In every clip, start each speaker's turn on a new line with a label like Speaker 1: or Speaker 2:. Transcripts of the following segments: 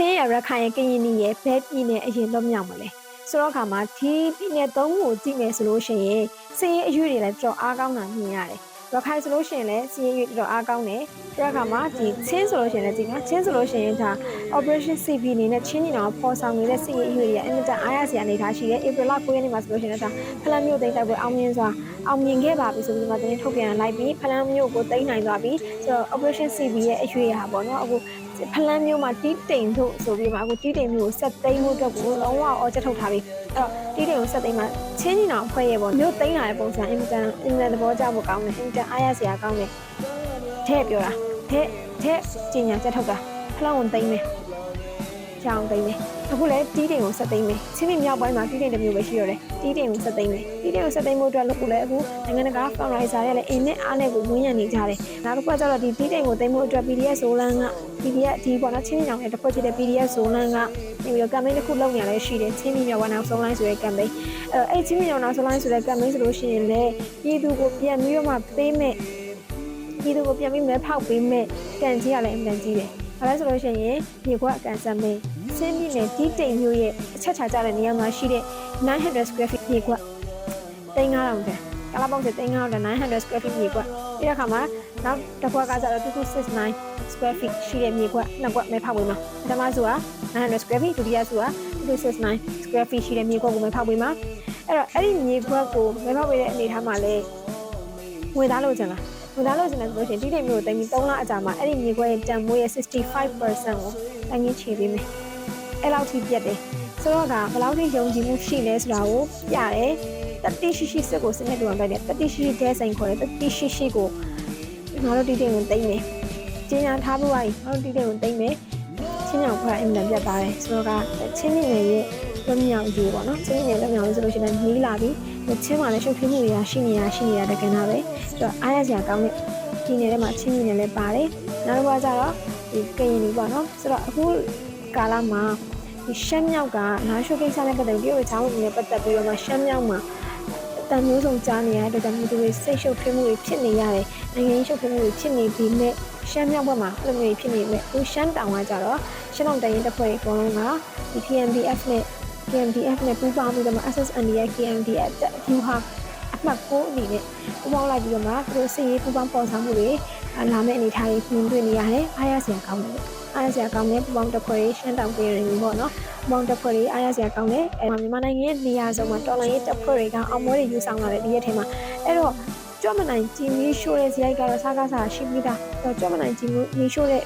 Speaker 1: ချင်းရရခိုင်ရကရင်နီရဘဲပြည်နယ်အရင်လွတ်မြောက်မလဲဆိုတော့အခါမှာဒီပြည်နယ်သုံးခုကိုကြည့်မယ်ဆိုလို့ရှိရင်စည်ရင်အရွေတွေလည်းတော်တော်အားကောင်းတာမြင်ရတယ်ရခိုင်ဆိုလို့ရှိရင်လည်းစီးရင်တော်တော်အားကောင်းတယ်။ပြီးတော့အခါမှာဒီချင်းဆိုလို့ရှိရင်လည်းဒီမှာချင်းဆိုလို့ရှိရင်ဒါ Operation CB အနေနဲ့ချင်းညီနောင်ပေါ်ဆောင်နေတဲ့စီးရင်အရွေတွေကအင်မတန်အားရစရာအနေထားရှိတယ်။ April လ9ရက်နေ့မှာဆိုလို့ရှိရင်ဒါဖလန်မျိုးသိမ်းတိုက်ပွဲအောင်မြင်စွာအောင်မြင်ခဲ့ပါပြီဆိုပြီးမှသတင်းထုတ်ပြန်လိုက်ပြီးဖလန်မျိုးကိုသိမ်းနိုင်သွားပြီ။ဆိုတော့ Operation CB ရဲ့အရွေဟာပေါ့နော်အခု ဖလန်မျိုးမှာတီးတိမ်တို့ဆိုပြီးမှအခုတီးတိမ်မျိုးကိုဆက်သိမ်းဖို့အတွက်ကိုလုံးဝအော်ချက်ထုတ်ထားပြီ။အဲ့တော့တီးတိမ်ကိုဆက်သိမ်းမှချင်းညီနောင်ဖွဲ့ရဲ့ပေါ့မျိုးသိမ်းလာတဲ့ပုံစံအင်မတန်အင်မတန်သဘောကျဖို့ကောင်းတယ်အင်မတန်အားရစရာကောင်းတယ်တဲ့ပြောတာတဲ့တဲ့ကျင်ညာချက်ထုတ်တာဖလောင်းဝင်သိမ်းမယ်ချောင်းသိမ်းမယ် အခုလည်းတီးတိမ်ကိုဆက်သိမ်းမယ်ချင်းမြမြောက်ပိုင်းမှာတီးတိမ်တစ်မျိုးပဲရှိတော့တယ်တီးတိမ်ကိုဆက်သိမ်းမယ်တီးတိမ်ကိုဆက်သိမ်းဖို့အတွက်လို့လည်းအခုနိုင်ငံတကာ fundraiser တွေလည်းအင်းနဲ့အားနဲ့ကိုဝန်းရံနေကြတယ်နောက်တစ်ခုကကျတော့ဒီတီးတိမ်ကိုသိမ်းဖို့အတွက် PDF ဇိုလန်က PDF ဒီပေါ့နော်ချင်းမြောင်ရဲ့တစ်ဖွဲ့ဖြစ်တဲ့ PDF ဇိုလန်ကနေပြီးတော့ campaign တစ်ခုလုပ်နေရလဲရှိတယ်ချင်းမြောင်ဝနောက်ဆုံးလိုင်းဆိုတဲ့ campaign အဲအဲ့ချင်းမြောင်နောက်ဆုံးလိုင်းဆိုတဲ့ campaign ဆိုလို့ရှိရင်လည်းပြည်သူကိုပြန်ပြီးတော့မှပေးမဲ့ပြည်သူကိုပြန်ပြီးမဲဖောက်ပေးမဲ့တန်ကြီးရလည်းအမှန်ကြီးတယ်။ဘာလဲဆိုလို့ရှိရင်မြေခွက်အကန်ဆမ်းမင်း စင်းပြည်နယ်တီးတိမ်မျိုးရဲ့အချက်ချာကြတဲ့နေရာမှာရှိတဲ့900 square feet မြေခွက်3000တန်ကလာပေါင်းစ3000တန်900 square feet မြေခွက်ပြီးတဲ့အခါမှာနောက်တစ်ခွက်ကကျတော့2269 square feet ရှိတဲ့မြေခွက်နှစ်ခွက်မဲဖောက်ပေးမှာပထမဆိုတာ900 square feet ဒုတိယဆိုတာ2269 square feet ရှိတဲ့မြေခွက်ကိုမဲဖောက်ပေးမှာအဲ့တော့အဲ့ဒီမြေခွက်ကိုမဲဖောက်ပေးတဲ့အနေထားမှာလဲငွေသားလို့ကျန်လားငွေသားလို့ကျန်တယ်ဆိုလို့ရှိရင်ဒီတိမ်မျိုးကိုတင်ပြီး3လအကြာမှာအဲ့ဒီမြေခွက်ရဲ့တန်ဖိုးရဲ့65%ကိုတိုင်းရင်းချေပေးမယ် အဲ့လောက်ထိပြတ်တယ်ဆိုတော့ကဘယ်လောက်ထိယုံကြည်မှုရှိလဲဆိုတာကိုပြတယ်တတိရှိရှိစစ်ကိုစနစ်တူအောင်တိုက်တယ်တတိရှိရှိဒဲဆိုင်ခေါ်တယ်တတိရှိရှိကိုငါတို့ဒီတိမ်ကိုတင်မယ်ကျင်းညာထားဖို့ကငါတို့ဒီတိမ်ကိုတင်မယ်ချင်းညောင်ဖွဲ့အင်မတန်ပြတ်သွားတယ်ဆိုတော့ကချင်းမြင်ရဲ့လွတ်မြောက်ရေးပေါ့နော်ချင်းမြင်လွတ်မြောက်ရေးဆိုလို့ရှိရင်နီးလာပြီချင်းမှာလည်းရှုပ်ထွေးမှုတွေကရှိနေတာရှိနေတာတကယ်တော့ပဲဆိုတော့အားရစရာကောင်းတဲ့ဒီနယ်ထဲမှာချင်းမြင်လည်းပါတယ်နောက်တစ်ခါကျတော့ဒီကရင်ကြီးပေါ့နော်ဆိုတော့အခု ကာလမှာဒီရှမ်းမြောက်ကနားရှုပ်ကိစ္စနဲ့ပတ်သက်ပြီးဒီလိုချောင်းဝင်နဲ့ပတ်သက်ပြီးတော့မှရှမ်းမြောက်မှာတန်မျိုးစုံကြားနေရတဲ့အတွက်ကြောင့်ဒီလိုစိတ်ရှုပ်ထွေးမှုတွေဖြစ်နေရတယ်နိုင်ငံရေးရှုပ်ထွေးမှုတွေဖြစ်နေပြီးမြဲရှမ်းမြောက်ဘက်မှာအဲ့လိုမျိုးဖြစ်နေမဲ့အခုရှမ်းတောင်ကကြတော့ရှမ်းတောင်တိုင်းရင်တစ်ဖွဲ့အကုန်လုံးကဒီ PNDF နဲ့ KMDF နဲ့ပူးပေါင်းပြီးတော့မှ SSND ရဲ့ KMDF တက်အဖြူဟာအမှတ်9အနေနဲ့ပူးပေါင်းလိုက်ပြီးတော့မှသူတို့စစ်ရေးပူးပေါင်းပေါ်ဆောင်မှုတွေလာမယ့်အနေအထားတွေမြင်တွေ့နေရတယ်အားရစရာကောင်းတယ် အားရစရာကောင်းတဲ့ပူးပေါင်းတပ်ဖွဲ့တွေရှမ်းတောင်ပြည်နယ်ပေါ့နော်ပူးပေါင်းတပ်ဖွဲ့တွေအားရစရာကောင်းတယ်အဲမြန်မာနိုင်ငံရဲ့နေရာစုံမှာတော်လိုင်းရေးတပ်ဖွဲ့တွေကအောင်ပွဲတွေယူဆောင်လာတဲ့ဒီရက်ထဲမှာအဲ့တော့ကြော့မနိုင်ဂျီမီရှိုးတဲ့ဇယိုက်ကတော့စားကားစားရှိပြီးသားတော့ကြော့မနိုင်ဂျီမီရှိုးတဲ့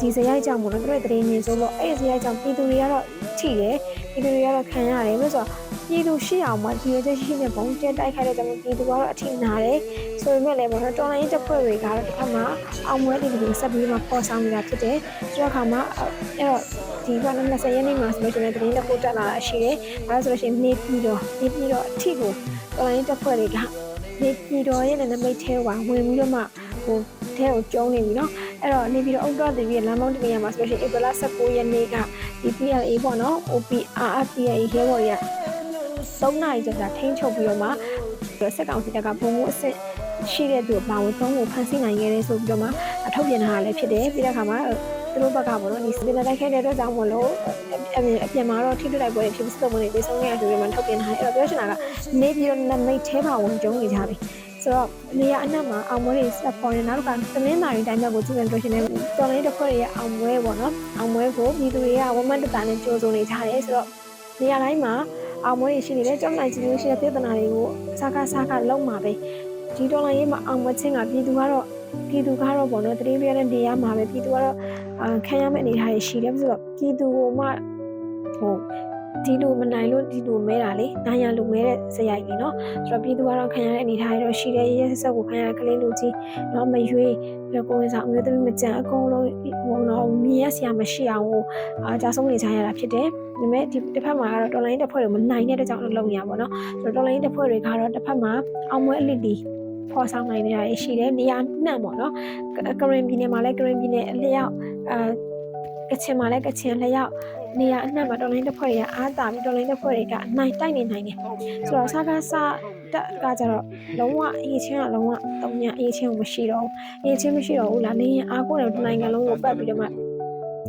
Speaker 1: ဒီဇယိုက်ကြောင့်မို့လို့တို့ရဲ့တရင်မြင်ဆိုလို့အဲ့ဒီဇယိုက်ကြောင့်ပြည်သူတွေကတော့ထိတယ်ပြည်သူတွေကတော့ခံရတယ်လို့ဆိုတော့ ပြည်သူရှိအောင်မှဒီရချက်ရှိတဲ့ဘုံကျဲတိုက်ခိုက်တဲ့ကြောင့်ပြည်သူကတော့အထိနာတယ်ဆိုပေမဲ့လည်းပေါ့နော်တော်လိုင်းတပ်ဖွဲ့တွေကတော့တစ်ခါမှအောင်ပွဲတွေကိုဆက်ပြီးမှပေါ်ဆောင်နေတာဖြစ်တယ်ဆိုတော့ခါမှအဲ့တော့ဒီကနေ့20ရက်နေ့မှာဆိုလို့ရှိရင်တရင်တစ်ခုတက်လာတာရှိတယ်အဲဒါဆိုလို့ရှိရင်နေပြီးတော့နေပြီးတော့အထိကိုတော်လိုင်းတပ်ဖွဲ့တွေကနေပြည်တော်ရဲ့နာမည်ထဲမှာဝင်ပြီးတော့မှဟိုထဲကိုကျုံနေပြီเนาะအဲ့တော့နေပြီးတော့အုတ်တော်တပြီးလမ်းမောင်းတနေရာမှာဆိုလို့ရှိရင် April 19ရက်နေ့ကဒီ PLA ပေါ့နော် OPRPA ရဲဘော်တွေက 3နာရီကြာထိန်းချုပ်ပြီးတော့မှစက်ကောင်စီတပ်ကဘုံကိုအစ်စ်ရှိတဲ့သူအပါဝင်သုံးကိုဖမ်းဆီးနိုင်ခဲ့တယ်ဆိုပြီးတော့မှထုတ်ပြန်တာလည်းဖြစ်တယ်ပြီးတဲ့အခါမှာသူတို့ဘက်ကပေါ့နော်ဒီစပင်တိုက်ခိုက်တဲ့အတွက်ကြောင့်မလို့အပြင်အပြင်မှာတော့ထိတွေ့တိုက်ပွဲဖြစ်စတဲ့ဝင်နေပြီးဆုံးခဲ့ရဆိုပြီးမှထုတ်ပြန်ထားတယ်အဲ့တော့ပြောချင်တာကနေပြီးတော့နမိတ်ထဲမှာဝင်ကြုံနေကြပြီဆိုတော့နေရာအနှံ့မှာအောင်ပွဲတွေဆက်ပေါ်နေနောက်ကသမင်းမာရီတိုင်းဘက်ကိုကြည့်မယ်လို့ရှိရင်တော်လေးတစ်ခွက်ရဲ့အောင်ပွဲပေါ့နော်အောင်ပွဲကိုပြည်သူတွေကဝမတ်တတာနဲ့ကြိုးစုံနေကြတယ်ဆိုတော့နေရာတိုင်းမှာ အောင်ပွဲတွေရှိနေတယ်ကြောက်နိုင်ခြင်းလို့ရှိတဲ့ပြည်သနာတွေကိုစားကားစားကားလုံးမှာပဲဒီဒေါ်လာရေးမှာအောင်ပွဲချင်းကပြည်သူကတော့ပြည်သူကတော့ပေါ့နော်တတိယရတဲ့နေရာမှာပဲပြည်သူကတော့ခံရမယ့်အနေအထားရှိတယ်ဆိုတော့ပြည်သူကမှဟို ဒီလိုမနိုင်လို့ဒီလိုမဲတာလေနာရလူမဲတဲ့ဇယိုက်လေနော်ဆိုတော့ပြည်သူကတော့ခံရတဲ့အနေထားရတော့ရှိတယ်ရဲရဲဆက်ဆက်ကိုခံရတဲ့ကလေးလူကြီးနော်မရွေးပြကိုဝင်စားအမျိုးသမီးမကြံအကုန်လုံးဟိုနော်မြင်ရဆရာမရှိအောင်အာကြာဆုံးနေကြရတာဖြစ်တယ်ဒါပေမဲ့ဒီတစ်ဖက်မှာကတော့ online တစ်ဖွဲ့တွေမနိုင်တဲ့အတွက်ကြောင့်လုပ်နေရပါတော့ဆိုတော့ online တစ်ဖွဲ့တွေကတော့တစ်ဖက်မှာအောင်မွေးအလစ်တီပေါ်ဆောင်နိုင်နေတာရှိတယ်နေရာနှံ့ပေါ့နော်ကရင်ပြည်နယ်မှာလည်းကရင်ပြည်နယ်အလျောက်အာကချင်မှာလည်းကချင်လျောက် နေရာအနှံ့မှာတော်လိုင်းတစ်ဖွဲ့တွေကအားတာပြီးတော်လိုင်းတစ်ဖွဲ့တွေကအနိုင်တိုက်နေနိုင်တယ်ဆိုတော့စားကားစားတက်ကကြတော့လုံးဝအရေးချင်းကလုံးဝတုံညာအရေးချင်းမရှိတော့ဘူးအရေးချင်းမရှိတော့ဘူးလားနေရင်အားကိုးတယ်နိုင်ငံလုံးကိုပတ်ပြီးတော့မှ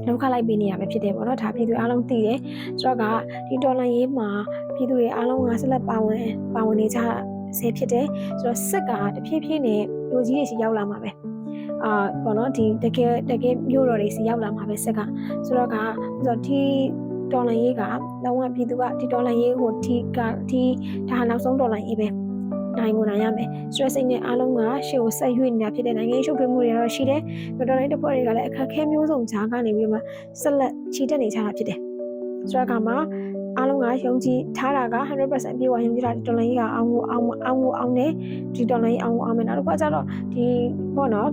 Speaker 1: လောက်ခလိုက်ပေးနေရမှာဖြစ်တယ်ပေါ့နော်ဒါပြည်သူအားလုံးသိတယ်ဆိုတော့ကဒီတော်လိုင်းရေးမှာပြည်သူတွေအားလုံးကဆက်လက်ပါဝင်ပါဝင်နေကြဆဲဖြစ်တယ်ဆိုတော့စစ်ကတဖြည်းဖြည်းနဲ့လူကြီးတွေစီရောက်လာမှာပဲ အာပေါ့နော်ဒီတကယ်တကယ်မြို့တော်တွေစီရောက်လာမှာပဲစစ်ကဆိုတော့ကဆိုတော့ဒီတော်လိုင်းရေးကလောကပြည်သူကဒီတော်လိုင်းရေးကိုဒီကဒီဒါနောက်ဆုံးတော်လိုင်းရေးပဲနိုင်ကိုနိုင်ရမယ် stress နဲ့အားလုံးကရှေ့ကိုဆက်ရွေ့နေတာဖြစ်တဲ့နိုင်ငံရေးရှုပ်ထွေးမှုတွေတော့ရှိတယ်။တော်တော်လေးတစ်ဖွဲ့တွေကလည်းအခက်အခဲမျိုးစုံကြားကနေပြီးမှဆက်လက်ချီတက်နေကြတာဖြစ်တယ်။ဆိုတော့ကမှအားလုံးကယုံကြည်ထားတာက100%ပြေဝယုံကြည်တာဒီတော်လိုင်းကြီးကအောင်ကိုအောင်အောင်ကိုအောင်နေဒီတော်လိုင်းကြီးအောင်ကိုအောင်မယ်နောက်တစ်ခါကျတော့ဒီပေါ့နော်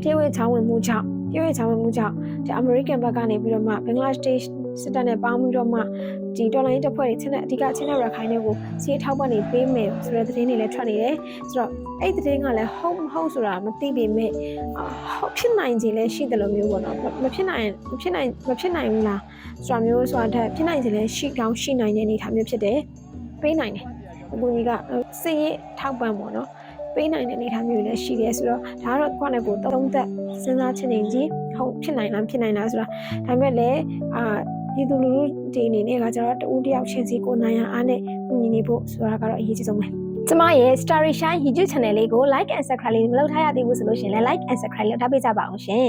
Speaker 1: ပြေဝချောင်းဝင်မှုကြောင့်ပြေဝချောင်းဝင်မှုကြောင့်ဒီ American ဘက်ကနေပြီးတော့မှ Bangladesh စစ်တပ်နဲ့ပေါင်းပြီးတော့မှဒီတော်လိုင်းတပ်ဖွဲ့တွေချင်းတဲ့အဓိကချင်းတဲ့ရခိုင်တွေကိုစီးထောက်ပံ့နေပေးမယ်ဆိုတဲ့သတင်းတွေလည်းထွက်နေတယ်ဆိုတော့အဲ့ဒီသတင်းကလည်းဟုတ်မဟုတ်ဆိုတာမသိပေမဲ့အာဟုတ်ဖြစ်နိုင်ခြေလည်းရှိတယ်လို့မျိုးပေါ့နော်မဖြစ်နိုင်မဖြစ်နိုင်မဖြစ်နိုင်ဘူးလားဆိုတာမျိုးဆိုတာတဲ့ဖြစ်နိုင်ခြေလည်းရှိကောင်းရှိနိုင်တဲ့အနေအထားမျိုးဖြစ်တယ်ပေးနိုင်တယ်အခုကြီးကစစ်ရေးထောက်ပံ့ပေါ့နော် ပေးနိုင်တဲ့အနေအထားမျိုးတွေလည်းရှိတယ်ဆိုတော့ဒါကတော့ကိုယ့်နဲ့ကိုယ်သုံးသက်စဉ်းစားချင်းနေကြီးဟုတ်ဖြစ်နိုင်လားဖြစ်နိုင်လားဆိုတာဒါပေမဲ့လည်းအာပြည်သူလူထုဒီအနေနဲ့ကကျတော့တူတယောက်ချင်းစီကိုနိုင်ရအားနဲ့ကူညီနေဖို့ဆိုတာကတော့အရေးကြီးဆုံးပဲကျမရဲ့ Story Shine YouTube channel လေးကို like and subscribe လေးမလုပ်ထားရသေးဘူးဆိုလို့ရှရင်လည်း like and subscribe လုပ်ထားပေးကြပါအောင်ရှင်